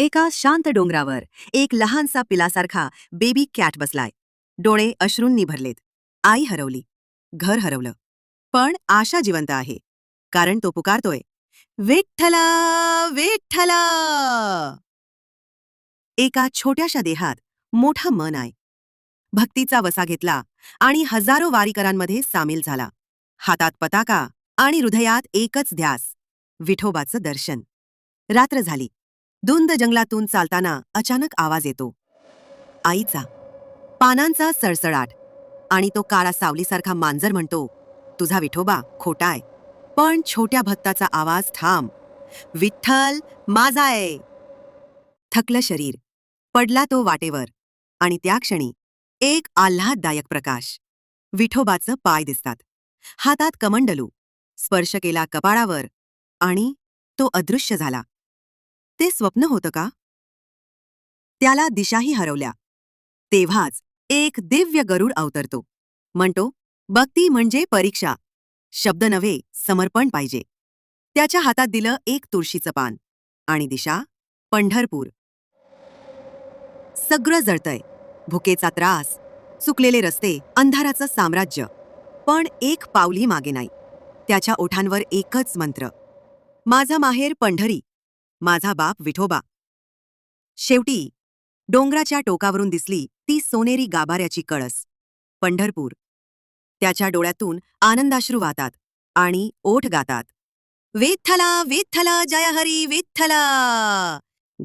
एका शांत डोंगरावर एक लहानसा पिलासारखा बेबी कॅट बसलाय. डोळे अश्रूंनी भरलेत. आई हरवली. घर हरवलं. पण आशा जिवंत आहे. कारण तो पुकारतोय. विठ्ठला विठ्ठला! एका छोट्याशा देहात मोठं मन आहे. भक्तीचा वसा घेतला आणि हजारो वारीकरांमध्ये सामील झाला. हातात पताका आणि हृदयात एकच ध्यास. विठोबाचं दर्शन. रात्र झाली. धुंद जंगलातून चालताना अचानक आवाज येतो. आईचा. पानांचा सळसळाट. आणि तो काळा सावलीसारखा मांजर म्हणतो तुझा विठोबा खोटाय पण छोट्या भक्ताचा आवाज ठाम. विठ्ठल माझा आहे. थकलं शरीर. पडला तो वाटेवर. आणि त्या क्षणी एक आल्हाददायक प्रकाश. विठोबाचं पाय दिसतात. हातात कमंडलू. स्पर्श केला कपाळावर. आणि तो अदृश्य झाला. ते स्वप्न होतं का? त्याला दिशाही हरवल्या. तेव्हाच एक दिव्य गरुड अवतरतो. म्हणतो भक्ती म्हणजे परीक्षा. शब्द नव्हे समर्पण पाहिजे. त्याच्या हातात दिलं एक तुळशीचं पान. आणि दिशा पंढरपूर. सगळं जळतंय. भुकेचा त्रास. चुकलेले रस्ते अंधाराचं साम्राज्य. पण एक पावली मागे नाही. त्याच्या ओठांवर एकच मंत्र. माझं माहेर पंढरी. माझा बाप विठोबा. शेवटी डोंगराच्या टोकावरून दिसली ती सोनेरी गाभाऱ्याची कळस. पंढरपूर. त्याच्या डोळ्यातून आनंदाश्रू वाहतात आणि ओठ गातात. वेत्थला वेत्थला जय हरी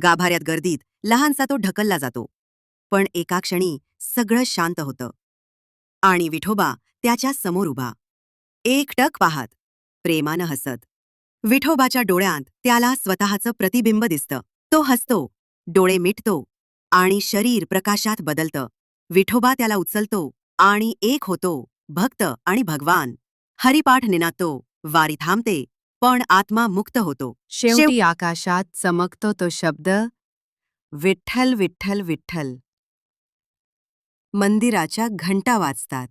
गाभाऱ्यात गर्दीत लहानसा तो ढकलला जातो. पण एका क्षणी सगळं शांत होतं. आणि विठोबा त्याच्यासमोर उभा. एकटक पाहत प्रेमानं हसत. विठोबाच्या डोळ्यात त्याला स्वतःचं प्रतिबिंब दिसतं. तो हसतो डोळे मिटतो आणि शरीर प्रकाशात बदलतं. विठोबा त्याला उचलतो आणि एक होतो भक्त आणि भगवान. हरिपाठ निनातो वारी थांबते पण आत्मा मुक्त होतो. शेवटी आकाशात चमकतो तो शब्द विठ्ठल विठ्ठल विठ्ठल. मंदिराच्या घंटा वाजतात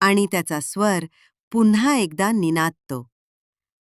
आणि त्याचा स्वर पुन्हा एकदा निनादतो.